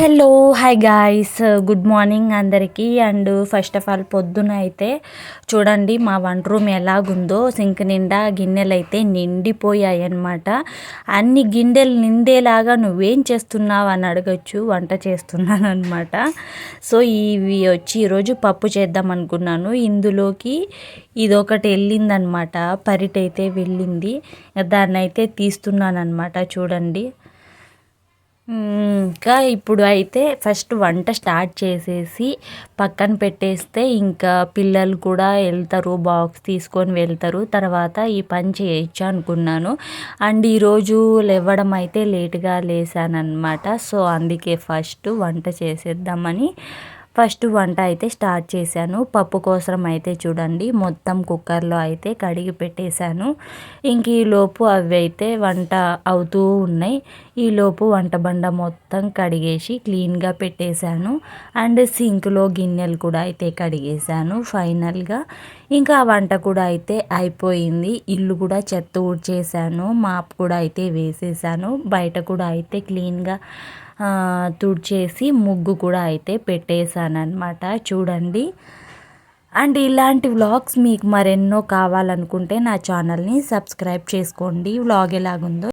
Hello hi guys good morning అందరికీ. And first of all పొద్దున అయితే చూడండి మా వంట రూమ్ ఎలాగుందో. సింక్ నిండా గిన్నెలు అయితే నిండిపోయాయి అనమాట అన్ని గిన్నెలు నిండేలాగా నువ్వేం చేస్తున్నావు అని అడగచ్చు వంట చేస్తున్నాను అనమాట సో ఇవి వచ్చి ఈరోజు పప్పు చేద్దాం అనుకున్నాను. ఇందులోకి ఇదొకటి వెళ్ళిందనమాట పరిటైతే వెళ్ళింది. దాన్ని అయితే తీస్తున్నాను అనమాట చూడండి. ఇంకా ఇప్పుడు అయితే ఫస్ట్ వంట స్టార్ట్ చేసేసి పక్కన పెట్టేస్తే ఇంకా పిల్లలు కూడా వెళ్తారు బాక్స్ తీసుకొని వెళ్తారు. తర్వాత ఈ పని చేయొచ్చు అనుకున్నాను. అండ్ ఈరోజు లేవడం అయితే లేట్గా లేసానమాట సో అందుకే ఫస్ట్ వంట చేసేద్దామని ఫస్ట్ వంట అయితే స్టార్ట్ చేశాను. పప్పు కోసం అయితే చూడండి. మొత్తం కుక్కర్లో అయితే కడిగి పెట్టేశాను. ఇంక ఈలోపు అవి అయితే వంట అవుతూ ఉన్నాయి. ఈలోపు వంట బండ మొత్తం కడిగేసి క్లీన్గా పెట్టేశాను. అండ్ సింక్లో గిన్నెలు కూడా అయితే కడిగేశాను ఫైనల్గా. ఇంకా వంట కూడా అయితే అయిపోయింది. ఇల్లు కూడా చెత్త ఊడ్చేసాను మాప్ కూడా అయితే వేసేసాను బయట కూడా అయితే క్లీన్గా తుడిచేసి ముగ్గు కూడా అయితే పెట్టేశాను. అనమాట చూడండి. అండ్ ఇలాంటి వ్లాగ్స్ మీకు మరెన్నో కావాలనుకుంటే నా ఛానల్ని సబ్స్క్రైబ్ చేసుకోండి. వ్లాగ్ ఎలాగుందో